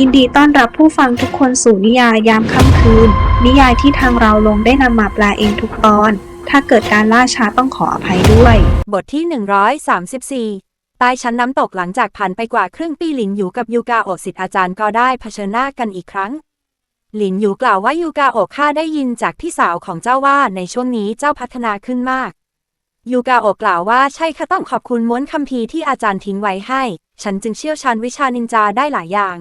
ยินดีต้อนรับผู้ฟังทุกคนสู่นิยายยามค่ำคืน นิยายที่ทางเราลงได้นำมาแปลเองทุกตอน ถ้าเกิดการล่าช้าต้องขออภัยด้วย บทที่ 134 ใต้ชั้นน้ำตกหลังจากผ่านไปกว่าครึ่งปีหลินอยู่กับยูกาโอสิทธิ์อาจารย์ก็ได้เผชิญหน้ากันอีกครั้ง หลินอยู่กล่าวว่ายูกาโอข้าได้ยินจากพี่สาวของเจ้าว่าในช่วงนี้เจ้าพัฒนาขึ้นมากยูกาโอกล่าวว่าใช่ค่ะต้องขอบคุณม้วนคัมภีร์ที่อาจารย์ทิ้งไว้ให้ ฉันจึงเชี่ยวชาญวิชานินจาได้หลายอย่าง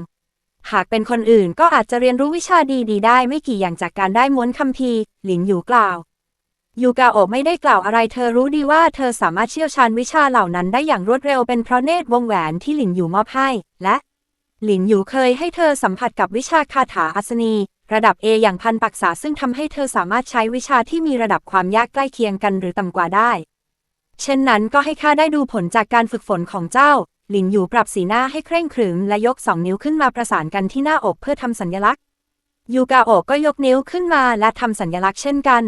หากเป็นคนอื่นก็อาจจะเรียนรู้วิชาดีๆได้ไม่กี่อย่างจากการได้ม้วนคัมภีร์ หลินอยู่กล่าว ยูกาโอะไม่ได้กล่าวอะไรเธอรู้ดีว่าเธอสามารถเชี่ยวชาญวิชาเหล่านั้นได้อย่างรวดเร็วเป็นเพราะเนตรวงแหวนที่หลินอยู่มอบให้ และ หลินอยู่เคยให้เธอสัมผัสกับวิชาคาถาอัศนี ระดับ A อย่างพันปักษาซึ่งทำให้เธอสามารถใช้วิชาที่มีระดับความยากใกล้เคียงกันหรือต่ำกว่าได้ เช่นนั้นก็ให้ข้าได้ดูผลจากการฝึกฝนของเจ้า หลินอยู่ปรับสีหน้าให้เคร่งขรึมและยกสองนิ้วขึ้นมาประสานกันที่หน้าอกเพื่อทำสัญลักษณ์ ยูกาโอก็ยกนิ้วขึ้นมาและทำสัญลักษณ์เช่นกัน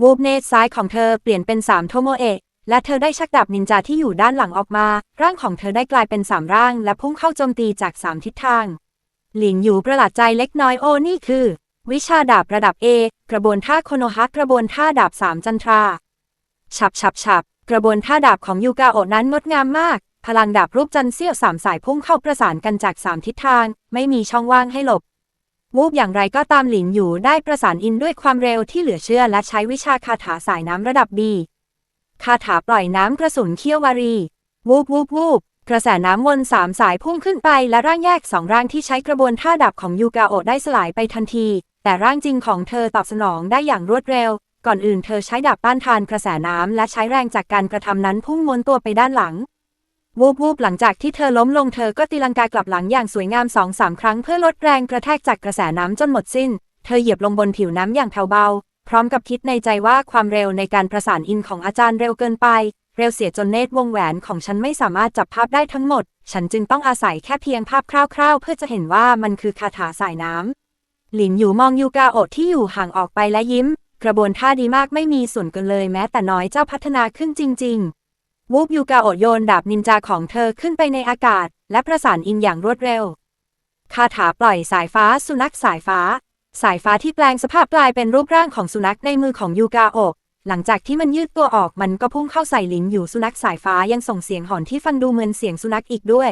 วูบเนตซ้ายของเธอเปลี่ยนเป็นสามโทโมเอะและเธอได้ชักดาบนินจาที่อยู่ด้านหลังออกมา ร่างของเธอได้กลายเป็นสามร่าง และพุ่งเข้าโจมตีจากสามทิศทาง หลินอยู่ประหลาดใจเล็กน้อยโอ้นี่คือ วิชาดาบระดับ A กระบวนท่าโคโนฮะกระบวนท่าดาบสามจันทรา ฉับฉับฉับกระบวนท่าดาบของยูกาโอนั้นงดงามมาก พลังดาบรูปจันเสี้ยวสามสายพุ่งเข้าประสานกันจากสามทิศทาง ไม่มีช่องว่างให้หลบ วูบอย่างไรก็ตามหลินอยู่ได้ประสานอินด้วยความเร็วที่เหลือเชื่อและใช้วิชาคาถาสายน้ำระดับบีคาถาปล่อยน้ำกระสุนเขี้ยววารี วูบวูบวูบกระแสน้ำวนสามสายพุ่งขึ้นไปและร่างแยกสองร่างที่ใช้กระบวนท่าดับของยูกาโอได้สลายไปทันที แต่ร่างจริงของเธอตอบสนองได้อย่างรวดเร็ว ก่อนอื่นเธอใช้ดาบต้านทานกระแสน้ำและใช้แรงจากการกระทำนั้นพุ่งมวนตัวไปด้านหลัง วูบวูบหลังจากที่เธอล้มลงเธอก็ตีลังกากลับหลังอย่างสวยงามสองสามครั้งเพื่อลดแรงกระแทกจากกระแสน้ำจนหมดสิ้น เธอเหยียบลงบนผิวน้ำอย่างแผ่วเบา พร้อมกับคิดในใจว่าความเร็วในการประสานอินของอาจารย์เร็วเกินไป เร็วเสียจนเนตรวงแหวนของฉันไม่สามารถจับภาพได้ทั้งหมด ฉันจึงต้องอาศัยแค่เพียงภาพคร่าวๆ เพื่อจะเห็นว่ามันคือคาถาสายน้ำหลินอยู่มองยูกาโอที่อยู่ห่างออกไปและยิ้ม กระบวนท่าดีมากไม่มีส่วนเกินเลยแม้แต่น้อยเจ้าพัฒนาขึ้นจริง ๆ วูบยูกาโอโยนดาบนินจาของเธอขึ้นไปในอากาศ และประสานอินอย่างรวดเร็ว คาถาปล่อยสายฟ้าสุนัขสายฟ้า สายฟ้าที่แปลงสภาพกลายเป็นรูปร่างของสุนัขในมือของยูกาโอหลังจากที่มันยืดตัวออกมันก็พุ่งเข้าใส่หลินอยู่สุนัขสายฟ้ายังส่งเสียงหอนที่ฟังดูเหมือนเสียงสุนัขอีกด้วย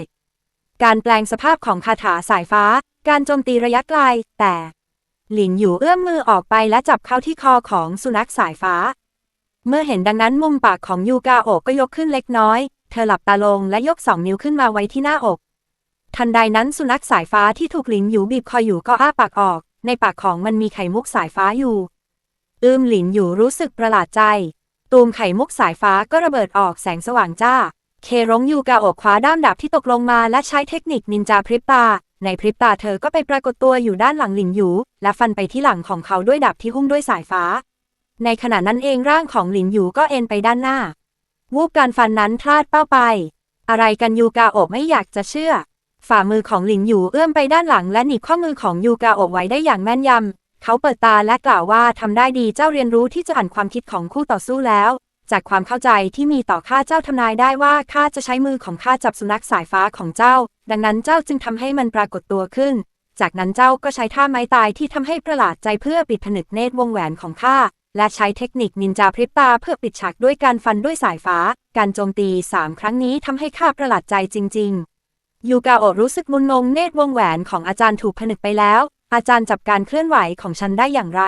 การแปลงสภาพของคาถาสายฟ้า การโจมตีระยะไกล แต่ หลินอยู่เอื้อมมือออกไปและจับเข้าที่คอของสุนัขสายฟ้า เมื่อเห็นดังนั้นมุมปากของยูกาโอก็ยกขึ้นเล็กน้อย เธอหลับตาลงและยกสองนิ้วขึ้นมาไว้ที่หน้าอก ทันใดนั้นสุนัขสายฟ้าที่ถูกหลินอยู่บีบคออยู่ก็อ้าปากออก ในปากของมันมีไข่มุกสายฟ้าอยู่ อืมหลินอยู่รู้สึกประหลาดใจ ตูมไข่มุกสายฟ้าก็ระเบิดออกแสงสว่างจ้า เครงยูกาโอคว้าด้ามดาบที่ตกลงมาและใช้เทคนิคนินจาพริบตา ในพริบตาเธอก็ไปปรากฏตัวอยู่ด้านหลังหลินหยูและฟันไปที่หลังของเขาด้วยดาบที่หุ้มด้วยสายฟ้า ในขณะนั้นเองร่างของหลินหยูก็เอ็นไปด้านหน้า วูบการฟันนั้นพลาดเป้าไป อะไรกันยูกาโอะไม่อยากจะเชื่อ ฝ่ามือของหลินหยูเอื้อมไปด้านหลังและหนีบข้อมือของยูกาโอะไว้ได้อย่างแม่นยำ เขาเปิดตาและกล่าวว่าทำได้ดีเจ้าเรียนรู้ที่จะอ่านความคิดของคู่ต่อสู้แล้ว จากความเข้าใจที่มีต่อข้าเจ้าทำนายได้ว่าข้าจะใช้มือของข้าจับสุนัขสายฟ้าของเจ้า ดังนั้นเจ้าจึงทำให้มันปรากฏตัวขึ้น จากนั้นเจ้าก็ใช้ท่าไม้ตายที่ทำให้ประหลาดใจเพื่อปิดผนึกเนตรวงแหวนของข้า และใช้เทคนิคนินจาพริบตาเพื่อปิดฉากด้วยการฟันด้วยสายฟ้า การโจมตีสามครั้งนี้ทำให้ข้าประหลาดใจจริง ๆ ยูกาโอะรู้สึกมุนงงเนตรวงแหวนของอาจารย์ถูกผนึกไปแล้ว อาจารย์จับการเคลื่อนไหวของฉันได้อย่างไร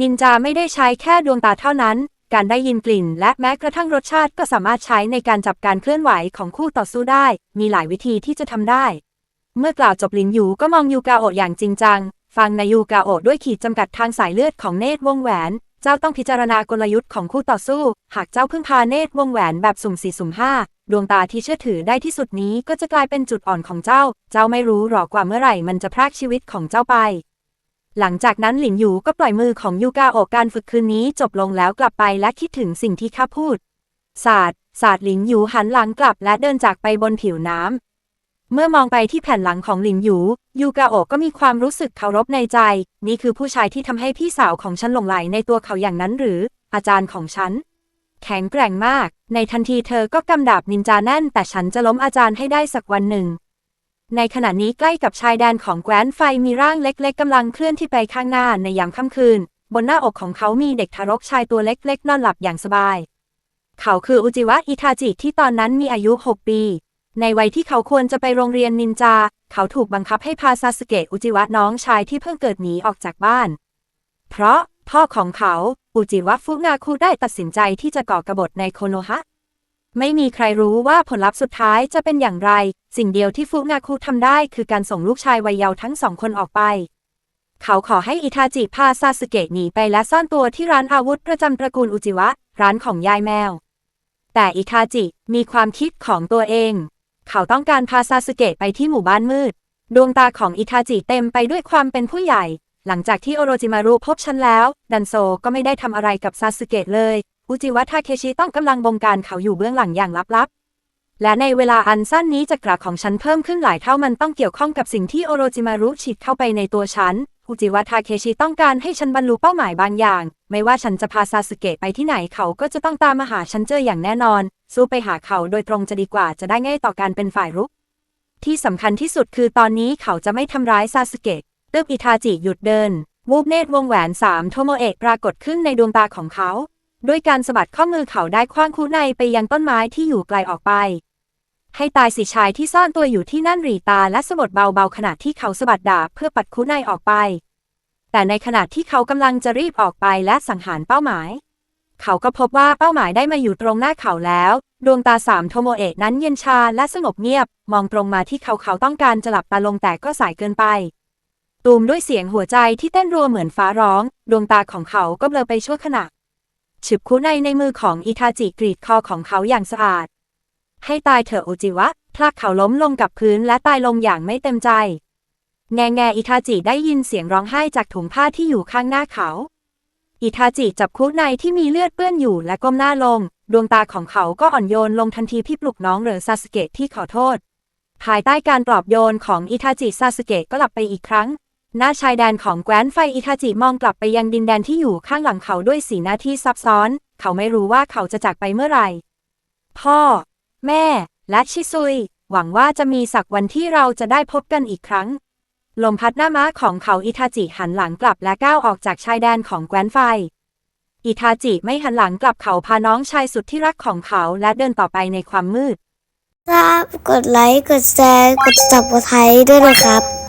นินจาไม่ได้ใช้แค่ดวงตาเท่านั้น การได้ยินกลิ่น และแม้กระทั่งรสชาติก็สามารถใช้ในการจับการเคลื่อนไหวของคู่ต่อสู้ได้ มีหลายวิธีที่จะทำได้ เมื่อกล่าวจบลินยูก็มองยูกาโอะอย่างจริงจัง ฟังนายูกาโอด้วยขีดจำกัดทางสายเลือดของเนตรวงแหวน เจ้าต้องพิจารณากลยุทธ์ของคู่ต่อสู้ หากเจ้าพึ่งพาเนตรวงแหวนแบบสุ่มสี่สุ่มห้าดวงตาที่เชื่อถือได้ที่สุดนี้ก็จะกลายเป็นจุดอ่อนของเจ้า เจ้าไม่รู้หรอกว่าเมื่อไหร่มันจะพรากชีวิตของเจ้าไป หลังจากนั้นหลินหยูก็ปล่อยมือของยูกาโอการฝึกคืนนี้จบลงแล้วกลับไปและคิดถึงสิ่งที่ข้าพูดศาสตร์ศาสตร์หลินหยูหันหลังกลับและเดินจากไปบนผิวน้ำ เมื่อมองไปที่แผ่นหลังของหลินหยู ยูกาโอะก็มีความรู้สึกเคารพในใจ นี่คือผู้ชายที่ทำให้พี่สาวของฉันหลงไหลในตัวเขาอย่างนั้นหรือ อาจารย์ของฉัน แข็งแกร่งมาก ในทันทีเธอก็กำดาบนินจาแน่น แต่ฉันจะล้มอาจารย์ให้ได้สักวันหนึ่ง ในขณะนี้ใกล้กับชายแดนของแคว้นไฟมีร่างเล็กๆกำลังเคลื่อนที่ไปข้างหน้าในยามค่ำคืน บนหน้าอกของเขามีเด็กทารกชายตัวเล็กๆนอนหลับอย่างสบาย เขาคืออุจิวะอิทาจิที่ตอนนั้นมีอายุ 6 ปี ในวัยที่เขาควรจะไปโรงเรียนนินจา เขาถูกบังคับให้พาซาสเกะอุจิวะน้องชายที่เพิ่งเกิดหนีออกจากบ้าน เพราะพ่อของเขาอุจิวะฟุงาคุได้ตัดสินใจที่จะก่อกบฏในโคโนฮะ ไม่มีใครรู้ว่าผลลัพธ์สุดท้ายจะเป็นอย่างไร สิ่งเดียวที่ฟุงาคุทำได้คือการส่งลูกชายวัยเยาว์ทั้งสองคนออกไป เขาขอให้อิทาจิพาซาสเกะหนีไปและซ่อนตัวที่ร้านอาวุธประจำตระกูลอุจิวะ ร้านของยายแมว แต่อิทาจิมีความคิดของตัวเอง เขาต้องการพาซาสเกะไปที่หมู่บ้านมืด ดวงตาของอิทาจิเต็มไปด้วยความเป็นผู้ใหญ่ หลังจากที่โอโรจิมารุพบฉันแล้ว ดันโซก็ไม่ได้ทำอะไรกับซาสึเกะเลย อุจิวะทาเคชิต้องกำลังบงการเขาอยู่เบื้องหลังอย่างลับๆ และในเวลาอันสั้นนี้จักระของฉันเพิ่มขึ้นหลายเท่ามันต้องเกี่ยวข้องกับสิ่งที่โอโรจิมารุฉีดเข้าไปในตัวฉัน อุจิวะทาเคชิต้องการให้ฉันบรรลุเป้าหมายบางอย่าง ไม่ว่าฉันจะพาซาสึเกะไปที่ไหนเขาก็จะต้องตามมาหาฉันเจออย่างแน่นอน สู้ไปหาเขาโดยตรงจะดีกว่าจะได้ง่ายต่อการเป็นฝ่ายรุก ที่สำคัญที่สุดคือตอนนี้เขาจะไม่ทำร้ายซาสึเกะตึบอิทาจิหยุดเดิน วูบเนตรวงแหวนสามโทโมเอะปรากฏขึ้นในดวงตาของเขา ด้วยการสะบัดข้อมือเขาได้คว้างคูในไปยังต้นไม้ที่อยู่ไกลออกไป ให้ตายสิชายที่ซ่อนตัวอยู่ที่นั่นรีตาและสะบดเบาๆขณะที่เขาสะบัดดาบเพื่อปัดคูในออกไป แต่ในขณะที่เขากำลังจะรีบออกไปและสังหารเป้าหมาย เขาก็พบว่าเป้าหมายได้มาอยู่ตรงหน้าเขาแล้ว ดวงตาสามโทโมเอะนั้นเย็นชาและสงบเงียบ มองตรงมาที่เขาเขาต้องการจะหลับตาลงแต่ก็สายเกินไป ตูมด้วยเสียงหัวใจที่เต้นรัวเหมือนฟ้าร้อง ดวงตาของเขาก็เบลอไปชั่วขณะฉึบคุในในมือของอิทาจิกรีดคอของเขาอย่างสะอาด ให้ตายเถอะอุจิวะพลากเขาล้มลงกับพื้นและตายลงอย่างไม่เต็มใจ แงแงอิทาจิได้ยินเสียงร้องไห้จากถุงผ้าที่อยู่ข้างหน้าเขา อิทาจิจับคุในที่มีเลือดเปื้อนอยู่และก้มหน้าลง ดวงตาของเขาก็อ่อนโยนลงทันทีที่ปลุกน้องเหรือซาสเกะที่ขอโทษ ภายใต้การปลอบโยนของอิทาจิซาสเกะก็หลับไปอีกครั้ง หน้าชายแดนของแคว้นไฟอิทาจิมองกลับไปยังดินแดนที่อยู่ข้างหลังเขาด้วยสีหน้าที่ซับซ้อน เขาไม่รู้ว่าเขาจะจากไปเมื่อไหร่ พ่อ แม่ และชิซุย หวังว่าจะมีสักวันที่เราจะได้พบกันอีกครั้ง ลมพัดหน้าม้าของเขาอิทาจิหันหลังกลับและก้าวออกจากชายแดนของแกว้นไฟ อิทาจิไม่หันหลังกลับเขาพาน้องชายสุดที่รักของเขาและเดินต่อไปในความมืด ครับ กดไลค์ กดแชร์ กด subscribe ด้วยนะครับ